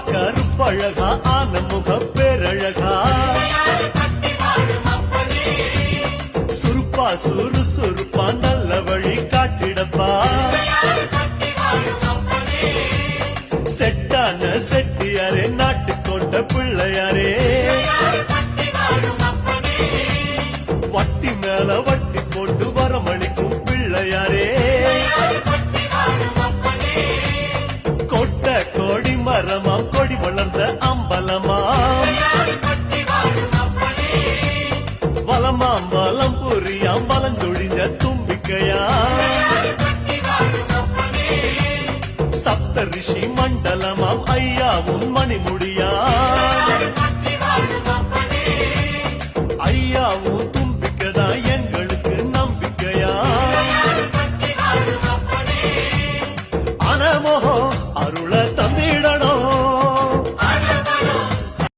கருப்பழகா ஆன முக பேரழகா. சுருப்பா சுறு சுருப்பா நல்ல வழி காட்டிடப்பா. செட்டான செட்டியாரே நாட்டு கொண்ட பிள்ளையாரே. வட்டி மேல வட்டி போட்டு வரமளிக்கும் பிள்ளையாரே. கொட்ட கோடி மரமா வலமாம் வலம் புரியாம் வலஞ்சொழிஞ்ச தும்பிக்கையா? சப்த ரிஷி மண்டலமாம் ஐயாவும் மணிமுடியா? ஐயாவும் தும்